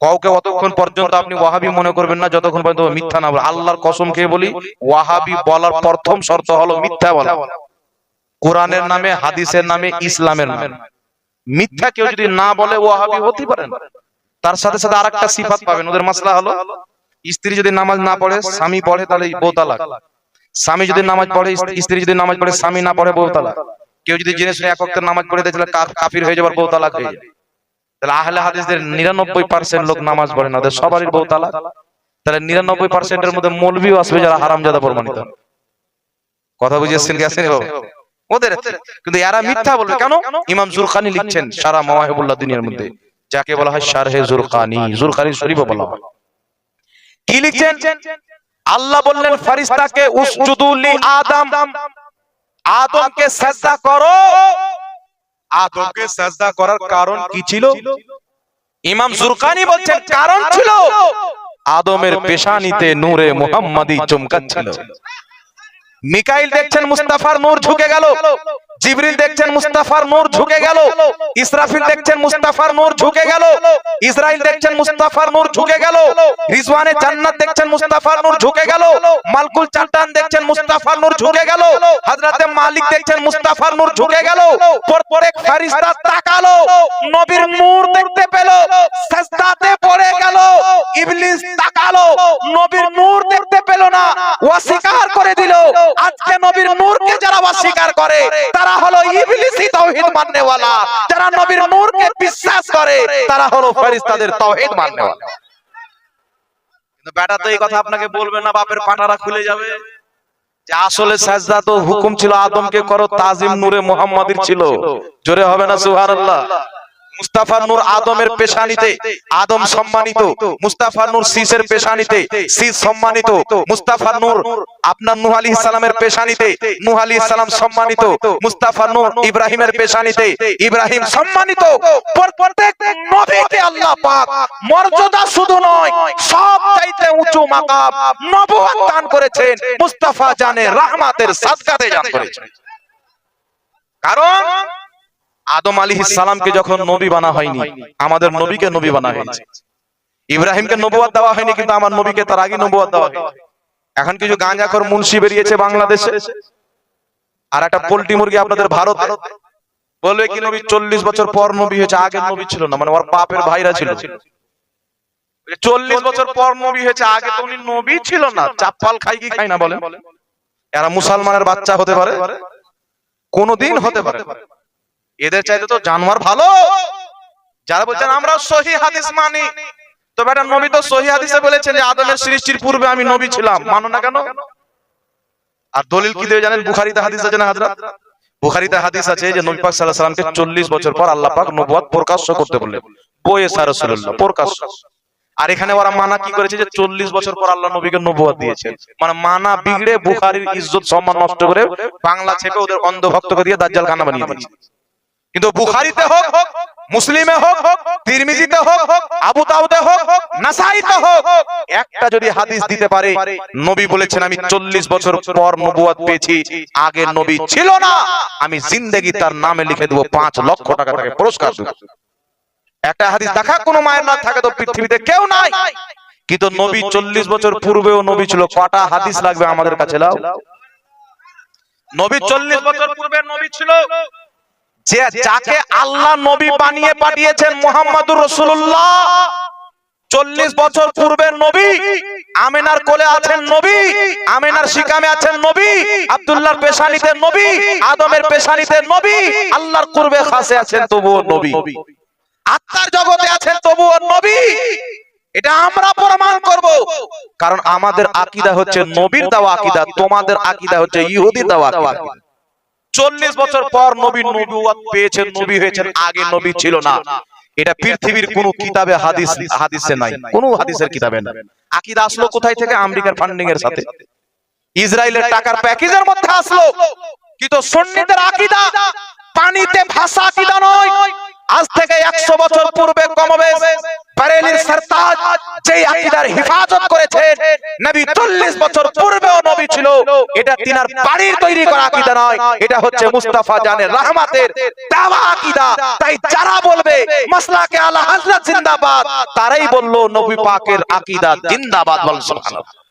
কাউকে অতক্ষণ পর্যন্ত আপনি ওয়াহাবি মনে করবেন না, যতক্ষণ পর্যন্ত মিথ্যা না বলে। আল্লাহর কসম খেয়ে বলি, ওয়াহাবি বলার প্রথম শর্ত হলো মিথ্যা বলা। কোরআনের নামে, হাদিসের নামে, ইসলামের নামে। মিথ্যা কেউ যদি না বলে, ওয়াহাবি হতে পারেন তার সাথে সাথে আরেকটা সিফাত পাবেন। ওদের মাসলা হলো, স্ত্রী যদি নামাজ না পড়ে, স্বামী পড়ে, তাহলে বউ তালাক। স্বামী যদি নামাজ পড়ে, স্ত্রী যদি নামাজ পড়ে, স্বামী না পড়ে, বউ তালাক। কেউ যদি জেনে শুনে এক নামাজ পড়ে, তাহলে কাফ- কাফির হয়ে যাবার বউ তালাক হয়ে যায়। তাহলে আহলে হাদিসদের নিরানব্বই পার্সেন্ট লোক নামাজ পড়ে না ওদের সবারই বউ তালাক? তাহলে নিরানব্বই পার্সেন্টের মধ্যে মৌলবিও আসবে যারা হারামজাদা প্রমাণিত। কথা বুঝিয়েছেন গেছেন ওদের কিন্তু এরা মিথ্যা বলবে। কেন? ইমাম জুরখানি লিখছেন সারা মাওয়াহিবুল্লাহ দুনিয়ার মধ্যে, যাকে বলা হয় শারহে জুরখানি জুরখানি শরীফ বলা হয়। কি লিখছেন? আল্লাহ বললেন ফারিস্তাকে উসজুদু আদম। আদমকে সাজদা করো। আদমকে সাজদা করার কারণ কি ছিল? ইমাম জুরকানি বলছেন কারণ ছিল। আদমের পেশানিতে নূরে মুহাম্মাদি চমকাচ্ছিল। মিকাইল দেখছেন মুস্তাফার নূর ঝুঁকে গেল জিবরিল দেখছেন মুস্তাফার নূর ঝুঁকে গেল ইসরাফিল দেখছেন মুস্তাফার নূর ঝুঁকে গেল ইসরাইল দেখছেন মুস্তাফার নূর ঝুঁকে গেল রিজওয়ানে জান্নাত দেখছেন মুস্তাফার নূর ঝুঁকে গেল মালকুল চাটান দেখছেন মুস্তাফার নূর ঝুঁকে গেল হযরতে মালিক দেখছেন মুস্তাফার নূর ঝুঁকে গেল প্রত্যেক ফেরেশতা তাকালো নবীর নূর দেখতে পেল সাজদাতে পড়ে গেল ইবলিস তাকালো নবীর নূর দেখতে পেল না দিল আজকে নবীর নূরকে যারা অস্বীকার করে তারা হলো ইবলিসি তাওহীদ মাননেওয়ালা। যারা নবীর নূরকে বিশ্বাস করে তারা হলো ফেরেশতাদের তাওহীদ মাননেওয়ালা। কিন্তু বেটা তো এই কথা আপনাকে বলবে না বাপের পাটারা খুলে যাবে। যে আসলে সাজদা তো হুকুম ছিল আদমকে করো তাজিম নূরে মুহাম্মাদির ছিল। জোরে হবে না সুবহানাল্লাহ। মুস্তাফা ইব্রাহিমের পেশানিতে, ইব্রাহিম সম্মানিত মর্যাদা শুধু নয়, সব চাইতে উঁচু মাকাম করেছেন, মুস্তাফা জানে রাহমাতের সাদকাতে দান করেছেন। কারণ আদম আলী সালামকে যখন নবী বানা হয়নি আমাদের নবীকে নবী বানা হয়েছে ইব্রাহিমকে নবুয়াদ দেওয়া হয়নি কিন্তু আমার নবীকে তার আগে নবুয়াদ দেওয়া হয়েছে। এখন কিছু গাঁজাখর মুন্সি বেরিয়েছে বাংলাদেশে। আর একটা পোল্ট্রি মুরগি আপনাদের ভারত। বলবে কি নবী চল্লিশ বছর পর নবী হয়েছে আগের নবী ছিল না মানে ওর বাপের ভাইরা ছিল। চল্লিশ বছর পর নবী হয়েছে আগে তো উনি নবী ছিল না। চাপ্পাল খাই কি খাই না বলেন? এরা মুসলমানের বাচ্চা হতে পারে? কোনদিন হতে পারে। এদের চাইতে তো জানোয়ার ভালো। যারা বলছেন, আমরা সহি হাদিস মানি। তো বেটা নবী তো সহি হাদিসে বলেছেন যে, আদমের সৃষ্টির পূর্বে আমি নবী ছিলাম। মানো না কেন? আর দলিল কি দেবে জানেন? বুখারীতে হাদিস আছে না হাজরাত বুখারীতে হাদিস আছে যে, নবী পাক সাল্লাল্লাহু আলাইহি সাল্লামকে 40 বছর পর আল্লাহ পাক নবুয়ত প্রকাশ্য করতে বললেন। বয়ে সা রাসূলুল্লাহ, প্রকাশ্য। আর এখানে ওরা মানা কি করেছে যে 40 বছর পর আল্লাহ নবীকে নবুয়ত দিয়েছেন। মানে মানা বিগড়ে বুখারীর ইজ্জত সম্মান নষ্ট করে বাংলা ছেপে ওদের অন্ধভক্তকে দিয়ে দাজ্জাল খানা বানিয়ে দিয়েছে। কিন্তু বুখারীতে হোক, মুসলিমে হোক, তিরমিজিতে হোক, আবু দাউদে হোক, নাসাইতে হোক, একটা যদি হাদিস দিতে পারে, নবী বলেছেন, আমি 40 বছর পর নবুয়ত পেয়েছি, আগে নবী ছিল না, আমি জিন্দেগি তার নামে লিখে দেব 5 লক্ষ টাকা তাকে পুরস্কার দেব। একটা হাদিস দেখা, কোনো মায়ের না থাকে তো পৃথিবীতে কেউ নাই। কিন্তু নবী 40 বছর পূর্বেও নবী ছিল, কটা হাদিস লাগবে আমাদের কাছে, লাও। নবী 40 বছর পূর্বে নবী ছিল যে যাকে আল্লাহ নবী বানিয়ে পাঠিয়েছেন মোহাম্মদুর রসুল্লাহ চল্লিশ বছর পূর্বের নবী আমেনার কোলে আছেন নবী আমেনার শিকামে আছেন নবী আব্দুল্লাহর পেশানিতে নবী আদমের পেশানিতে নবী আল্লাহর কুরবে খাসে আছেন তবুও নবী। আত্মার জগতে আছেন তবুও নবী। এটা আমরা প্রমাণ করব। কারণ আমাদের আকিদা হচ্ছে নবীর দেওয়া আকিদা তোমাদের আকিদা হচ্ছে ইহুদি দেওয়া আকীদা। চল্লিশ বছর পর নবী নবুয়াত পেয়েছেন, নবী হয়েছেন, আগে নবী ছিল না। এটা পৃথিবীর কোন কিতাবে হাদিস, হাদিসে নাই, কোন হাদিসের কিতাবে না। আকিদা আসলো কোথায় থেকে? আমেরিকার ফান্ডিং এর সাথে। ইসরায়েলের টাকার প্যাকেজের মধ্যে আসলো। কিন্তু সুন্নিদের আকিদা পানিতে ভাষা আকিদা নয়। আজ থেকে একশো বছর পূর্বে কমবে বারেলির সরতাজ যেই আকীদার হেফাজত নবী 40 বছর নবী ছিল, এটা তিনার বাড়ির তৈরি করা আকীদা নয়, এটা হচ্ছে মুস্তাফা জানের রহমাতের দাওয়া আকীদা। তাই যারা বলবে, মাসলাকে আলা হযরত জিন্দাবাদ, তারাই বলল নবী পাকের আকীদা জিন্দাবাদ বল সুবহানাল্লাহ।